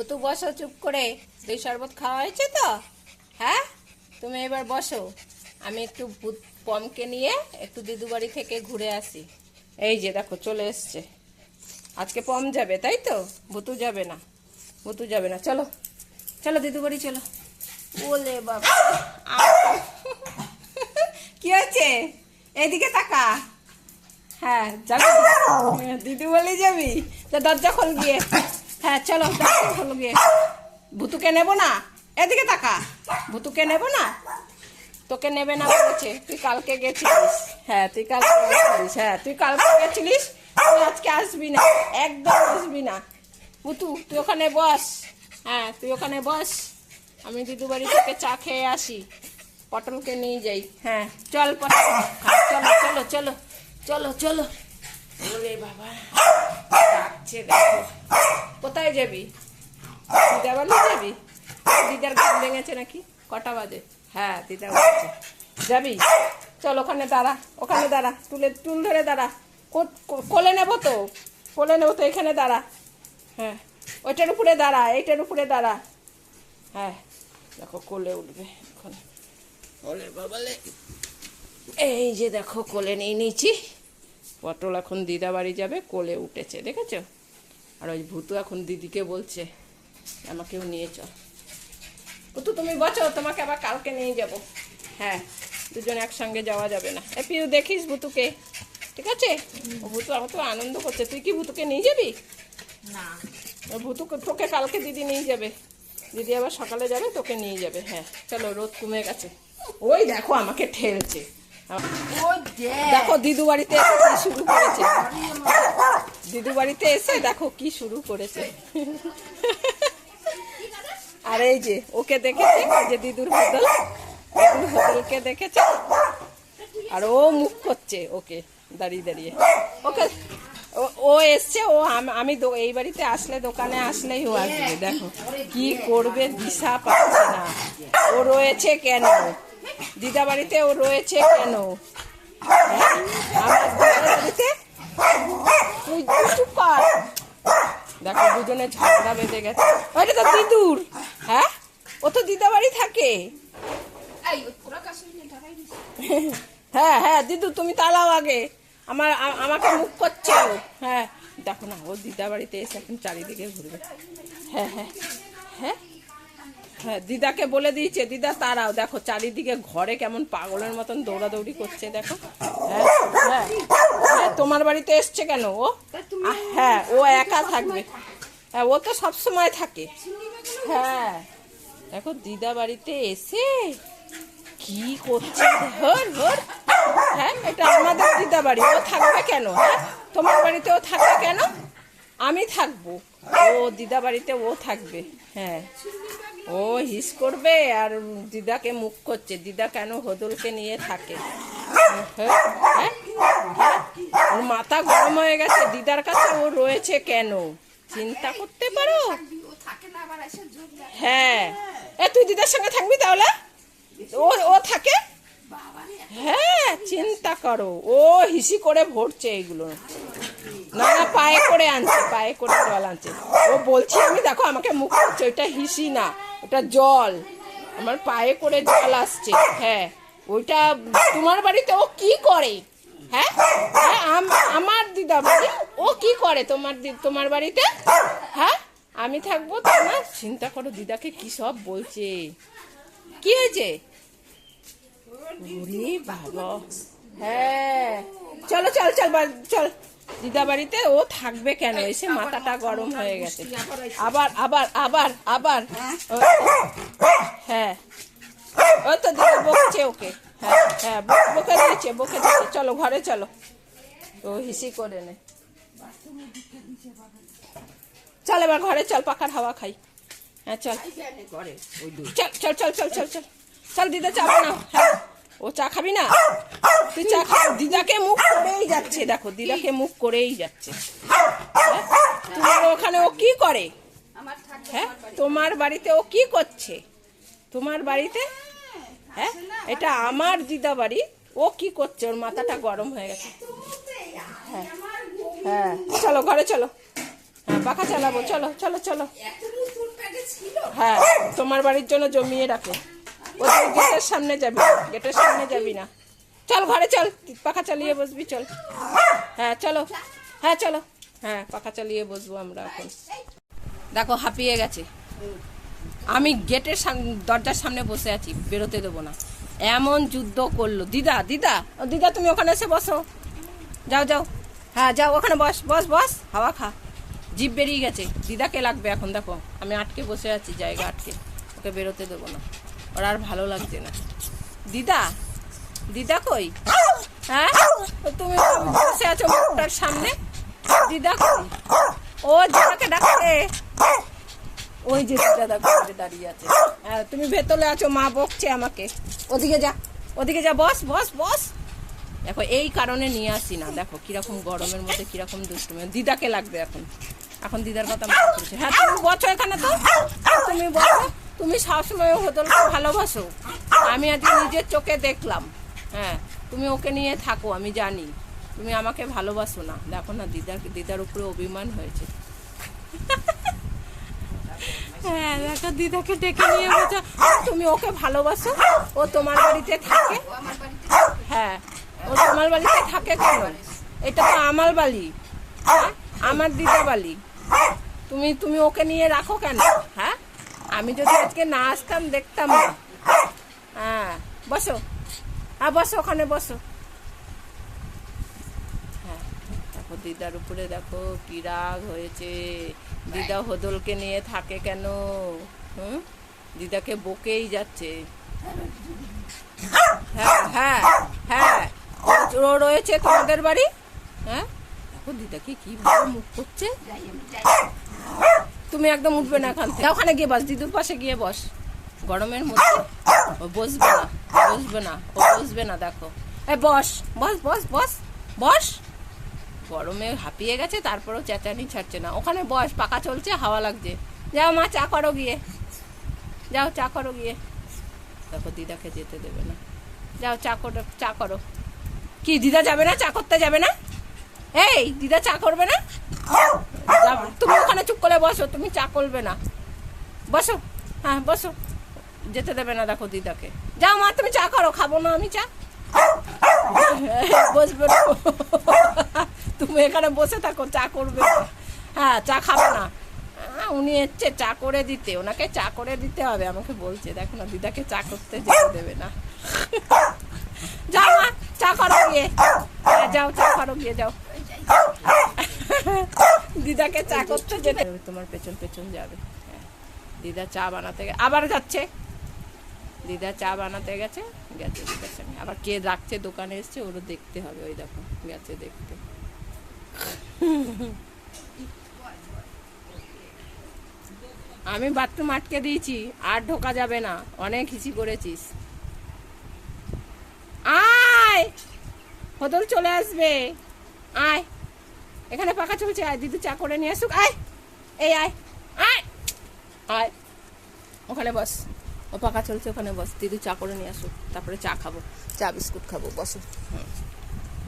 ফুতু, বসো, চুপ করে। দই শরবত খাওয়া হয়েছে তো? হ্যাঁ? তুমি এবার বসো। আমি একটু পমকে নিয়ে একটু দিদু বাড়ি থেকে ঘুরে আসি। এই যে দেখো, চলে এসছে। আজকে পম যাবে, তাই তো? ভুতু যাবে না। ভুতু যাবে না। চলো চলো দিদু বাড়ি চলো। ওলে বাবা! কি হয়েছে? এইদিকে তাকা। হ্যাঁ যাবি? দিদি বলে যাবি দরজা খোল গিয়ে। হ্যাঁ চলো খোল গিয়ে। ভুতুকে নেব না? এদিকে তাকা। ভুতুকে নেব না? তোকে নেবে না বলেছে। তুই কালকে গেছিলিস। হ্যাঁ তুই কালকে গেছিলিস। হ্যাঁ তুই কালকে গেছিলিস? তুই আজকে আসবি না। একদম আসবি না। ভুতু, তুই ওখানে বস। হ্যাঁ তুই ওখানে বস। আমি দিদু বাড়ি থেকে চা খেয়ে আসি। পটলকে নিয়ে যাই। হ্যাঁ চল, পটল। চলো চলো চলো চলো চলো। বলে, বাবা, ডাকছে দেখো কোথায় যাবি? দিদা বাড়ি যাবি? দিদার ঘুম ভেঙেছে নাকি? কটা বাজে? হ্যাঁ দিদা বলছে যাবি? চল, ওখানে দাঁড়া ওখানে দাঁড়া, তুলে টুল ধরে দাঁড়া। কোলে নেব তো, কোলে নেব তো, এখানে দাঁড়া। হ্যাঁ ওইটার উপরে দাঁড়া, এইটার উপরে দাঁড়া। হ্যাঁ দেখো, কোলে উঠবে এখন। ওলে বাবালে এই যে দেখো, কোলে নিয়ে নিয়েছি। পটল এখন দিদা বাড়ি যাবে কোলে উঠেছে দেখেছ? আর ওই ভূতু এখন দিদিকে বলছে আমাকেও নিয়ে চল। ভূতু তুমি বছো তোমাকে আবার কালকে নিয়ে যাব। হ্যাঁ দুজন একসঙ্গে যাওয়া যাবে না। এ পিউ দেখিস ভূতুকে ঠিক আছে? ও ভূতু আমার তো আনন্দ করছে। তুই কি ভূতুকে নিয়ে যাবি? না। ও ভূতুকে তোকে কালকে দিদি নিয়ে যাবে। দিদি আবার সকালে যাবে তোকে নিয়ে যাবে। হ্যাঁ চলো রোদ কমে গেছে। ওই দেখো আমাকে ঠেলছে। দেখো, দিদু বাড়িতে এসে কি শুরু করেছে? দিদু বাড়িতে এসে দেখো কি শুরু করেছে। আর এই যে, ওকে দেখেছে যে দিদুর বদল। দিদুর বদলকে দেখেছে। আর ও মুখ করছে ওকে, দাঁড়িয়ে দাঁড়িয়ে। ওকে, ও- এসছে, ও আমি এই বাড়িতে আসলে, দোকানে আসলেই ও আসবে। দেখো, কি করবে, দিশা পাচ্ছে না। ও রয়েছে কেন? দিদা বাড়িতে ও রয়েছে কেন? হ্যাঁ? আমার দিদা বাড়িতে তুই দেখো দুজনে ঝগড়া বেঁধে গেছে। ওইটা তো দিদুর হ্যাঁ? ও তো দিদা বাড়ি থাকে হ্যাঁ হ্যাঁ দিদু তুমি তালাও আগে। আমার আমাকে মুখ করছে। ও হ্যাঁ দেখো না ও দিদা বাড়িতে এসে এখন চারিদিকে ঘুরবে। হ্যাঁ হ্যাঁ হ্যাঁ। হ্যাঁ দিদাকে বলে দিয়েছে দিদা তারাও দেখো চারিদিকে ঘরে কেমন পাগলের মতন দৌড়াদৌড়ি করছে দেখো। হ্যাঁ হ্যাঁ হ্যাঁ তোমার বাড়িতে এসছে কেন ও? হ্যাঁ ও একা থাকবে। হ্যাঁ ও তো সব সময় থাকে। হ্যাঁ দেখো দিদা বাড়িতে এসে কি করছে? হর হর হ্যাঁ এটা আমাদের দিদা বাড়ি ও থাকবে কেন? হ্যাঁ তোমার বাড়িতে ও থাকবে কেন? আমি থাকব। ও দিদা বাড়িতে ও থাকবে। হ্যাঁ। ও হিস করবে আর দিদাকে মুখ করছে। দিদা কেন হদলকে নিয়ে থাকে? হ্যাঁ? ওর মাথা গরম হয়ে গেছে। দিদার কাছে ও রয়েছে কেন? চিন্তা করতে পারো? হ্যাঁ। তুই দিদার সঙ্গে থাকবি তাহলে? ও ও থাকে? হ্যাঁ চিন্তা করো। ও হিসি করে ভরছে এগুলো। না না, পায়ে করে আনছে, পায়ে করে জল আনছে। ও বলছে, আমি দেখো, আমাকে মুখ করছে। ওইটা হিসি না ওটা জল। আমার পায়ে করে জল আসছে। হ্যাঁ ওইটা তোমার বাড়িতে ও কি করে? হ্যাঁ হ্যাঁ আমার দিদা বাড়ি ও কি করে তোমার তোমার বাড়িতে? হ্যাঁ আমি থাকব তা না চিন্তা করো, দিদাকে কি সব বলছে। কি হয়েছে? ওরে বাবা। হ্যাঁ। চলো চল চল চল। দিদা বাড়িতে ও থাকবে কেন? এসে মাথাটা গরম হয়ে গেছে। আবার আবার আবার আবার হ্যাঁ। ও তো দিদা বকছে ওকে। হ্যাঁ হ্যাঁ বক- বকে দিয়েছে বকে দিয়েছে। চলো ঘরে চলো। ও হিসি করে নে। চল এবার ঘরে চল পাখার হাওয়া খাই। হ্যাঁ চল চল চল চল চল চল। চল দিদা চা হ্যাঁ ও চা খাবি না? তুই চা খা। দিদাকে মুখ করেই যাচ্ছে দেখো দিদাকে মুখ করেই যাচ্ছে। হ্যাঁ? তোমার ওখানে ও কি করে? হ্যাঁ? তোমার বাড়িতে ও কি করছে? তোমার বাড়িতে? হ্যাঁ? এটা আমার দিদা বাড়ি। ও কি করছে? ওর মাথাটা গরম হয়ে গেছে। হ্যাঁ। হ্যাঁ। চলো ঘরে চলো। হ্যাঁ পাখা চালাবো। চলো চলো চলো। হ্যাঁ তোমার বাড়ির জন্য জমিয়ে রাখো। ওদের গেটের সামনে যাবি গেটের সামনে যাবি না। চল ঘরে চল, পাখা চালিয়ে বসবি, চল। হ্যাঁ চলো। হ্যাঁ চলো। হ্যাঁ পাখা চালিয়ে বসবো আমরা এখন। দেখো, হাঁপিয়ে গেছে। আমি গেটের সামনে দরজার সামনে বসে আছি, বেরোতে দেবো না। এমন যুদ্ধ করল। দিদা দিদা দিদা, তুমি ওখানে এসে বসো। যাও যাও। হ্যাঁ যাও, ওখানে বস বস বস, হাওয়া খা। জিপ বেরিয়ে গেছে। দিদাকে লাগবে এখন, দেখো। আমি আটকে বসে আছি, জায়গা আটকে। ওকে বেরোতে দেবো না। ওর আর ভালো লাগছে না। দিদা? দিদা কই? হ্যাঁ? তুমি বসে আছো মুখটার সামনে? দিদা কই? ও দিদাকে ডাকছে। ওই যে দিদা দাঁড়িয়ে আছে। হ্যাঁ তুমি ভেতরে আছো, মা বকছে আমাকে। ওদিকে যা ওদিকে যা, বস বস বস। দেখো, এই কারণে নিয়ে আসি না। দেখো, কীরকম গরমের মধ্যে, কীরকম দুষ্টুমি। দিদাকে লাগবে এখন। এখন দিদার কথা মনে হ্যাঁ তুমি বসো এখানে তো। তুমি সবসময় হোদলকে ভালোবাসো। আমি আজকে নিজের চোখে দেখলাম। হ্যাঁ তুমি ওকে নিয়ে থাকো, আমি জানি। তুমি আমাকে ভালোবাসো না। দেখো না দিদার দিদার উপরে অভিমান হয়েছে। হ্যাঁ দেখো, দিদাকে ডেকে নিয়ে বলছো, তুমি ওকে ভালোবাসো? ও তোমার বাড়িতে থাকে? হ্যাঁ ও তোমার বাড়িতে থাকে কেন? এটা তো আমার বাড়ি। হ্যাঁ? আমার দিদা বালি তুমি তুমি ওকে নিয়ে রাখো কেন? হ্যাঁ আমি যদি আজকে না আসতাম, দেখতাম না। হ্যাঁ বসো। হ্যাঁ বসো, ওখানে বসো। হ্যাঁ দেখো দিদার উপরে দেখো কি রাগ হয়েছে। দিদা হদলকে নিয়ে থাকে কেন? হুম? দিদাকে বকেই যাচ্ছে। হ্যাঁ হ্যাঁ হ্যাঁ। রয়েছে তোমাদের বাড়ি? হ্যাঁ? দেখো দিদাকে কি ভালো মুখ করছে। তুমি একদম উঠবে না এখান থেকে। ওখানে গিয়ে বস, দিদুর পাশে গিয়ে বস। গরমের মধ্যে ও বসবে না বসবে না, ও বসবে না, দেখো। এ বস বস বস বস বস। গরমে হাঁপিয়ে গেছে, তারপরেও চেঁচানি ছাড়ছে না। ওখানে বস পাকা চলছে, হাওয়া লাগছে। যাও মা, চা করো গিয়ে। যাও, চা করো গিয়ে। দেখো, দিদাকে যেতে দেবে না। যাও, চা করো চা করো। কি, দিদা যাবে না? চা করতে যাবে না? এই দিদা চা করবে না? তুমি ওখানে চুপ করে বসো তুমি চা করবে না। বসো। হ্যাঁ বসো। যেতে দেবে না দেখো দিদাকে। যাও মা তুমি চা করো খাব না আমি চা। বসবে তুমি এখানে বসে থাকো চা করবে। হ্যাঁ চা খাবে না। উনি এসছে চা করে দিতে। ওনাকে চা করে দিতে হবে আমাকে বলছে দেখো না দিদাকে চা করতে যেতে দেবে না। যাও মা চা করো গিয়ে। হ্যাঁ, যাও চা করো গিয়ে যাও। দিদাকে চা যেতে। তোমার পেছন পেছন যাবে। হ্যাঁ। দিদা চা বানাতে আবার যাচ্ছে। দিদা চা বানাতে গেছে গেছে দিদার আবার কে রাখছে, দোকানে এসছে, ওরও দেখতে হবে, ওই দেখো, গেছে দেখতে। আমি বাথরুম আটকে দিয়েছি, আর ঢোকা যাবে না। অনেক হিসি করেছিস। আয়! হদল চলে আসবে। আয়! এখানে পাকা চলছে আয় দিদি চা করে নিয়ে আসুক আয় এই আয় আয় আয় ওখানে বস ও পাকা চলছে ওখানে বস দিদি চা করে নিয়ে আসুক তারপরে চা খাব চা বিস্কুট খাব বসো। হুম।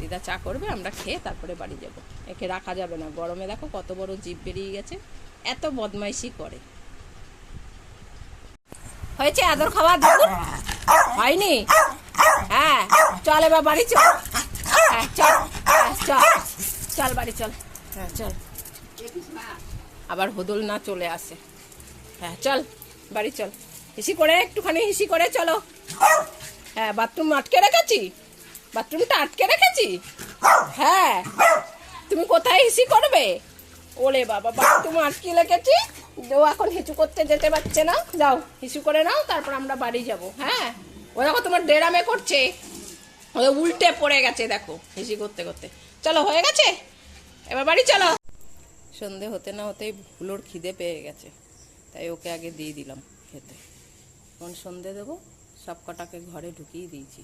দিদা চা করবে আমরা খেয়ে তারপরে বাড়ি যাব একে রাখা যাবে না গরমে দেখো কত বড় জিপ বেরিয়ে গেছে এত বদমাইশি করে। হয়েছে আদর খাওয়া দেখুন হয়নি? হ্যাঁ চল এবার বাড়ি চল হ্যাঁ চল হ্যাঁ, চল। চল বাড়ি চল। হ্যাঁ চল। আবার হদল না চলে আসে। হ্যাঁ চল বাড়ি চল। হিসি করে একটুখানি হিসি করে চলো। হ্যাঁ বাথরুম আটকে রেখেছি? বাথরুমটা আটকে রেখেছি? হ্যাঁ। তুমি কোথায় হিসি করবে? ওলে বাবা বাথরুম আটকে রেখেছি। ও এখন হিচু করতে যেতে পারছে না। যাও হিসু করে নাও তারপর আমরা বাড়ি যাব। হ্যাঁ। ও দেখো তোমার ডেরামে করছে। ও উল্টে পড়ে গেছে দেখো হিসি করতে করতে। চলো হয়ে গেছে? এবার বাড়ি চলো। সন্ধে হতে না হতেই ভুলোর খিদে পেয়ে গেছে, তাই ওকে আগে দিয়ে দিলাম খেতে। এখন সন্ধে দেবো সব কটাকে ঘরে ঢুকিয়ে দিয়েছি।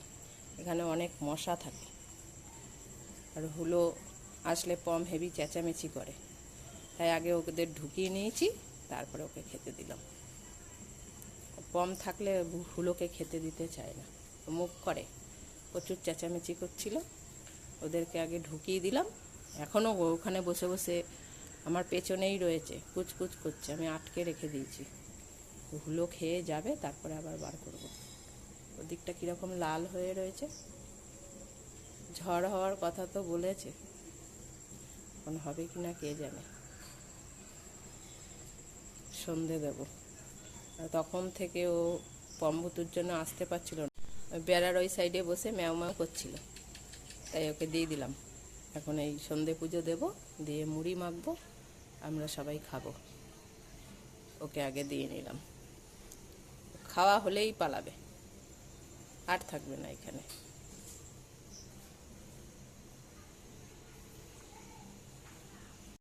এখানে অনেক মশা থাকে। আর হুলো আসলে পম হেভি চেঁচামেচি করে। তাই আগে ওদের ঢুকিয়ে নিয়েছি, তারপরে ওকে খেতে দিলাম। পম থাকলে হুলোকে খেতে দিতে চায় না। মুখ করে। প্রচুর চেঁচামেচি করছিল। ওদেরকে আগে ঢুকিয়ে দিলাম। এখনও ওখানে বসে বসে আমার পেছনেই রয়েছে, কুচকুচ করছে। আমি আটকে রেখে দিয়েছি। হুলো খেয়ে যাবে, তারপরে আবার বার করব। ওদিকটা কীরকম লাল হয়ে রয়েছে। ঝড় হওয়ার কথা তো বলেছে। এখন হবে কি না কে জানে। সন্ধে দেব। তখন থেকে ও পম্বুতুর জন্য আসতে পারছিল না। বেড়ার ওই সাইডে বসে ম্যাও ম্যাও করছিল। তাই ওকে দিয়ে দিলাম। এখন এই সন্ধে পুজো দেব, দিয়ে মুড়ি মাখবো, আমরা সবাই খাব। ওকে আগে দিয়ে নিলাম। খাওয়া হলেই পালাবে, আর থাকবে না এখানে।